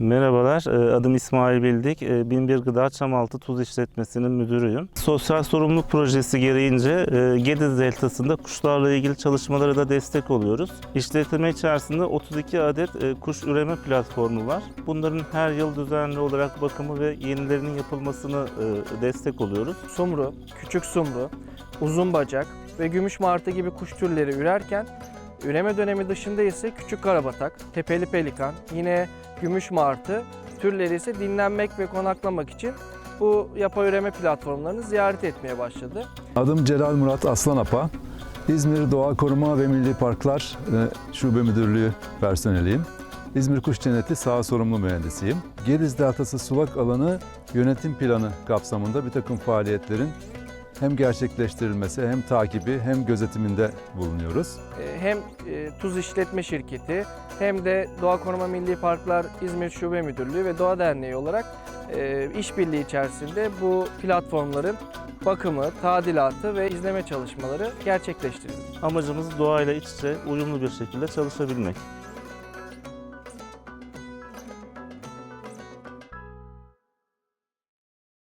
Merhabalar, e, adım İsmail Bildik. E, Binbir Gıda Çamaltı Tuz İşletmesi'nin müdürüyüm. Sosyal sorumluluk projesi gereğince e, Gediz Deltası'nda kuşlarla ilgili çalışmalara da destek oluyoruz. İşletme içerisinde 32 adet e, kuş üreme platformu var. Bunların her yıl düzenli olarak bakımı ve yenilerinin yapılmasını e, destek oluyoruz. sumru, küçük sumru, uzun bacak ve gümüş martı gibi kuş türleri ürerken üreme dönemi dışında ise küçük karabatak, tepeli pelikan, yine gümüş martı türleri ise dinlenmek ve konaklamak için bu yapay üreme platformlarını ziyaret etmeye başladı. Adım Celal Murat Aslanapa. İzmir Doğa Koruma ve Milli Parklar Şube Müdürlüğü personeliyim. İzmir Kuş Cenneti sağ sorumlu mühendisiyim. Gediz Deltası Sulak Alanı yönetim planı kapsamında bir takım faaliyetlerin hem gerçekleştirilmesi hem takibi hem gözetiminde bulunuyoruz. Ee, Hem e, tuz işletme şirketi hem de Doğa Koruma Milli Parklar İzmir Şube Müdürlüğü ve Doğa Derneği olarak e, işbirliği içerisinde bu platformların bakımı, tadilatı ve izleme çalışmaları gerçekleştirildi. Amacımız doğayla iç içe uyumlu bir şekilde çalışabilmek.